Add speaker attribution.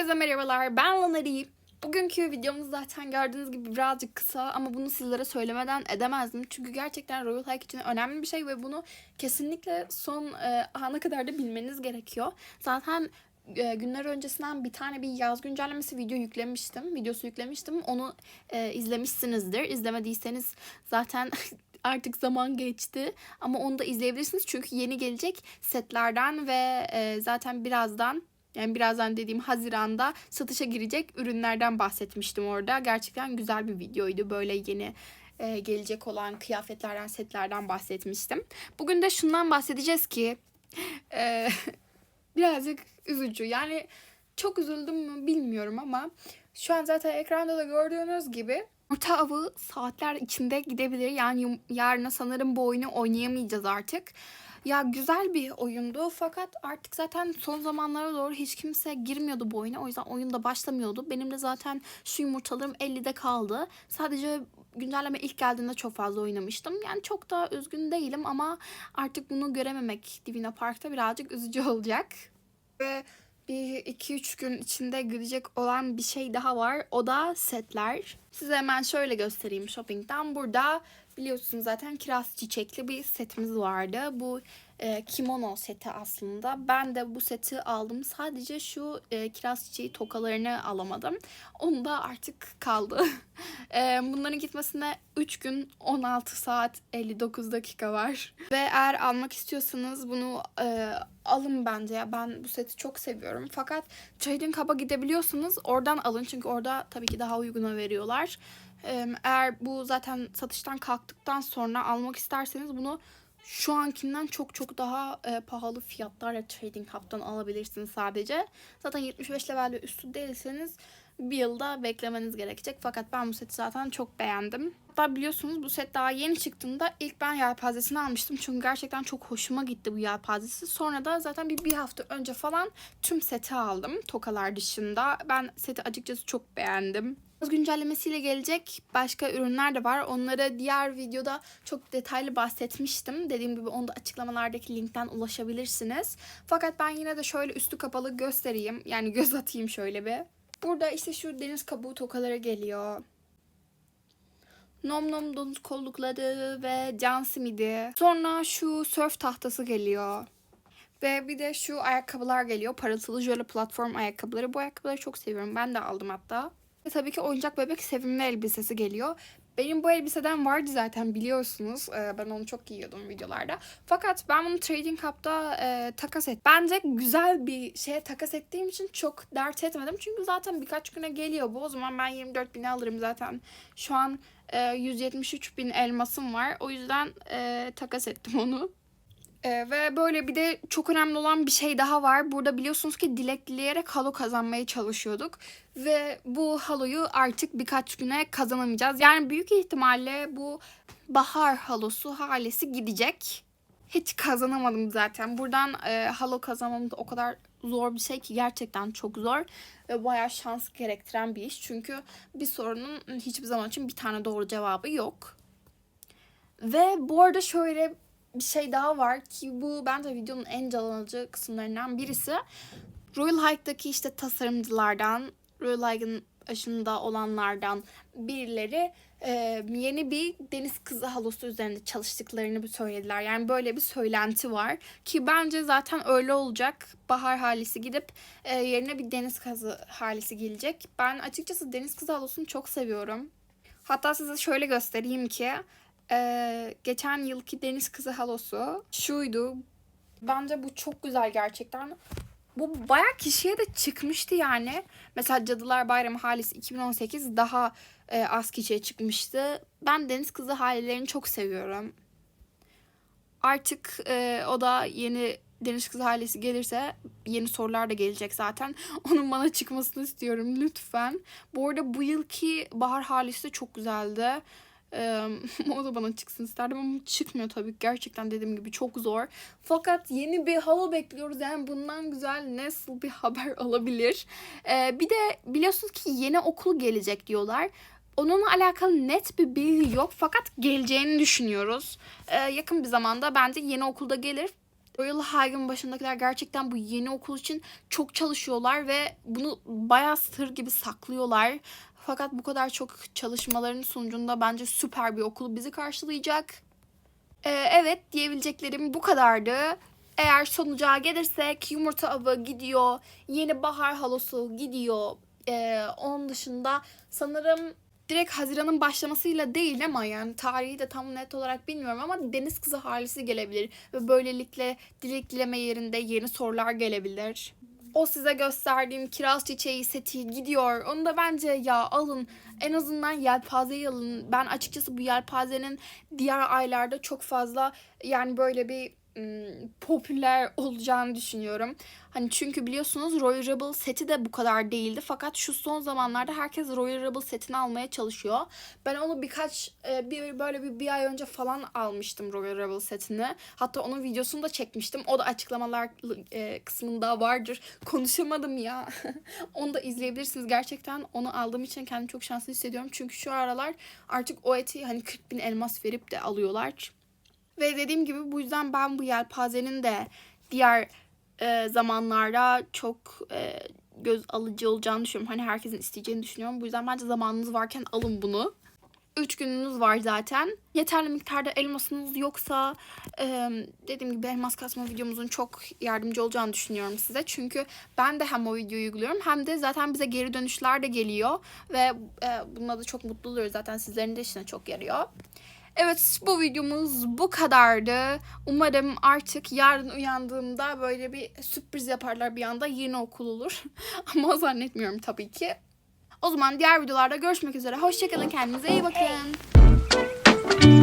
Speaker 1: Herkese merhabalar. Ben Lanari. Bugünkü videomuz zaten gördüğünüz gibi birazcık kısa ama bunu sizlere söylemeden edemezdim. Çünkü gerçekten Royal Hike için önemli bir şey ve bunu kesinlikle son e, ana kadar da bilmeniz gerekiyor. Zaten e, günler öncesinden bir tane bir yaz güncellemesi video yüklemiştim. Videosu yüklemiştim. Onu e, izlemişsinizdir. İzlemediyseniz zaten artık zaman geçti. Ama onu da izleyebilirsiniz. Çünkü yeni gelecek setlerden ve e, zaten birazdan yani birazdan dediğim Haziran'da satışa girecek ürünlerden bahsetmiştim orada. Gerçekten güzel bir videoydu. Böyle yeni e, gelecek olan kıyafetlerden, setlerden bahsetmiştim. Bugün de şundan bahsedeceğiz ki e, birazcık üzücü. Yani çok üzüldüm mü bilmiyorum ama şu an zaten ekranda da gördüğünüz gibi Orta avı saatler içinde gidebilir. Yani yarına sanırım bu oyunu oynayamayacağız artık. Ya güzel bir oyundu fakat artık zaten son zamanlara doğru hiç kimse girmiyordu bu oyuna. O yüzden oyun da başlamıyordu. Benim de zaten şu yumurtalarım 50'de kaldı. Sadece güncelleme ilk geldiğinde çok fazla oynamıştım. Yani çok da üzgün değilim ama artık bunu görememek Divina Park'ta birazcık üzücü olacak. Ve bir iki üç gün içinde gelecek olan bir şey daha var. O da setler. Size hemen şöyle göstereyim shopping'den. Burada biliyorsunuz zaten kiraz çiçekli bir setimiz vardı. Bu e, kimono seti aslında. Ben de bu seti aldım. Sadece şu e, kiraz çiçeği tokalarını alamadım. Onu da artık kaldı. e, bunların gitmesine 3 gün 16 saat 59 dakika var. Ve eğer almak istiyorsanız bunu e, alın bence. Ya ben bu seti çok seviyorum. Fakat Trading Hub'a gidebiliyorsanız oradan alın. Çünkü orada tabii ki daha uyguna veriyorlar. Eğer bu zaten satıştan kalktıktan sonra almak isterseniz bunu şu ankinden çok çok daha e, pahalı fiyatlarla Trading Hub'dan alabilirsiniz sadece. Zaten 75 level ve üstü değilseniz bir yılda beklemeniz gerekecek. Fakat ben bu seti zaten çok beğendim. Hatta biliyorsunuz bu set daha yeni çıktığında ilk ben yelpazesini almıştım. Çünkü gerçekten çok hoşuma gitti bu yelpazesi. Sonra da zaten bir, bir hafta önce falan tüm seti aldım. Tokalar dışında. Ben seti açıkçası çok beğendim. Güncellemesiyle gelecek başka ürünler de var. Onlara diğer videoda çok detaylı bahsetmiştim. Dediğim gibi onu da açıklamalardaki linkten ulaşabilirsiniz. Fakat ben yine de şöyle üstü kapalı göstereyim. Yani göz atayım şöyle bir. Burada işte şu deniz kabuğu tokaları geliyor. Nom nom donut kollukları ve can simidi. Sonra şu surf tahtası geliyor. Ve bir de şu ayakkabılar geliyor. Parıltılı jöle platform ayakkabıları. Bu ayakkabıları çok seviyorum. Ben de aldım hatta. Tabii ki oyuncak bebek sevimli elbisesi geliyor. Benim bu elbiseden vardı zaten biliyorsunuz. Ee, ben onu çok giyiyordum videolarda. Fakat ben bunu Trading Hub'da e, takas et. Bence güzel bir şeye takas ettiğim için çok dert etmedim. Çünkü zaten birkaç güne geliyor bu. O zaman ben 24 bin alırım zaten. Şu an e, 173 bin elmasım var. O yüzden e, takas ettim onu. Ee, ve böyle bir de çok önemli olan bir şey daha var. Burada biliyorsunuz ki dilek dileyerek halo kazanmaya çalışıyorduk. Ve bu haloyu artık birkaç güne kazanamayacağız. Yani büyük ihtimalle bu bahar halosu halesi gidecek. Hiç kazanamadım zaten. Buradan e, halo kazanmam da o kadar zor bir şey ki gerçekten çok zor. Ve bayağı şans gerektiren bir iş. Çünkü bir sorunun hiçbir zaman için bir tane doğru cevabı yok. Ve bu arada şöyle bir şey daha var ki bu bence videonun en can alıcı kısımlarından birisi. Royal Hike'daki işte tasarımcılardan, Royal Hike'ın başında olanlardan birileri e, yeni bir deniz kızı halosu üzerinde çalıştıklarını söylediler. Yani böyle bir söylenti var ki bence zaten öyle olacak. Bahar halisi gidip e, yerine bir deniz kızı halisi gelecek. Ben açıkçası deniz kızı halosunu çok seviyorum. Hatta size şöyle göstereyim ki ee, geçen yılki Deniz Kızı halosu şuydu. Bence bu çok güzel gerçekten. Bu bayağı kişiye de çıkmıştı yani. Mesela Cadılar Bayramı halisi 2018 daha e, az kişiye çıkmıştı. Ben Deniz Kızı halelerini çok seviyorum. Artık e, o da yeni Deniz Kızı halesi gelirse yeni sorular da gelecek zaten. Onun bana çıkmasını istiyorum lütfen. Bu arada bu yılki bahar halisi de çok güzeldi. Ee, o da bana çıksın isterdim ama çıkmıyor tabii. Gerçekten dediğim gibi çok zor. Fakat yeni bir hava bekliyoruz. Yani bundan güzel nasıl bir haber olabilir? Ee, bir de biliyorsunuz ki yeni okul gelecek diyorlar. Onunla alakalı net bir bilgi yok fakat geleceğini düşünüyoruz. Ee, yakın bir zamanda bence yeni okulda gelir. Royal High'ın başındakiler gerçekten bu yeni okul için çok çalışıyorlar ve bunu bayağı sır gibi saklıyorlar. Fakat bu kadar çok çalışmaların sonucunda bence süper bir okul bizi karşılayacak. Ee, evet diyebileceklerim bu kadardı. Eğer sonuca gelirsek yumurta avı gidiyor, yeni bahar halosu gidiyor. Ee, onun dışında sanırım direkt Haziran'ın başlamasıyla değil ama yani tarihi de tam net olarak bilmiyorum ama Deniz Kızı halisi gelebilir. Ve böylelikle dilek dileme yerinde yeni sorular gelebilir. O size gösterdiğim kiraz çiçeği seti gidiyor. Onu da bence ya alın. En azından yelpazeyi alın. Ben açıkçası bu yelpazenin diğer aylarda çok fazla yani böyle bir popüler olacağını düşünüyorum. Hani çünkü biliyorsunuz Royal Rebel seti de bu kadar değildi. Fakat şu son zamanlarda herkes Royal Rebel setini almaya çalışıyor. Ben onu birkaç e, bir böyle bir, bir ay önce falan almıştım Royal Rebel setini. Hatta onun videosunu da çekmiştim. O da açıklamalar e, kısmında vardır. Konuşamadım ya. onu da izleyebilirsiniz. Gerçekten onu aldığım için kendimi çok şanslı hissediyorum. Çünkü şu aralar artık o eti hani 40 bin elmas verip de alıyorlar. Ve dediğim gibi bu yüzden ben bu yelpazenin de diğer e, zamanlarda çok e, göz alıcı olacağını düşünüyorum. Hani herkesin isteyeceğini düşünüyorum. Bu yüzden bence zamanınız varken alın bunu. 3 gününüz var zaten. Yeterli miktarda elmasınız yoksa e, dediğim gibi elmas kasma videomuzun çok yardımcı olacağını düşünüyorum size. Çünkü ben de hem o videoyu uyguluyorum hem de zaten bize geri dönüşler de geliyor. Ve e, bununla da çok mutlu oluyoruz. Zaten sizlerin de işine çok yarıyor. Evet bu videomuz bu kadardı. Umarım artık yarın uyandığımda böyle bir sürpriz yaparlar bir anda yeni okul olur. Ama zannetmiyorum tabii ki. O zaman diğer videolarda görüşmek üzere. Hoşçakalın kendinize iyi bakın.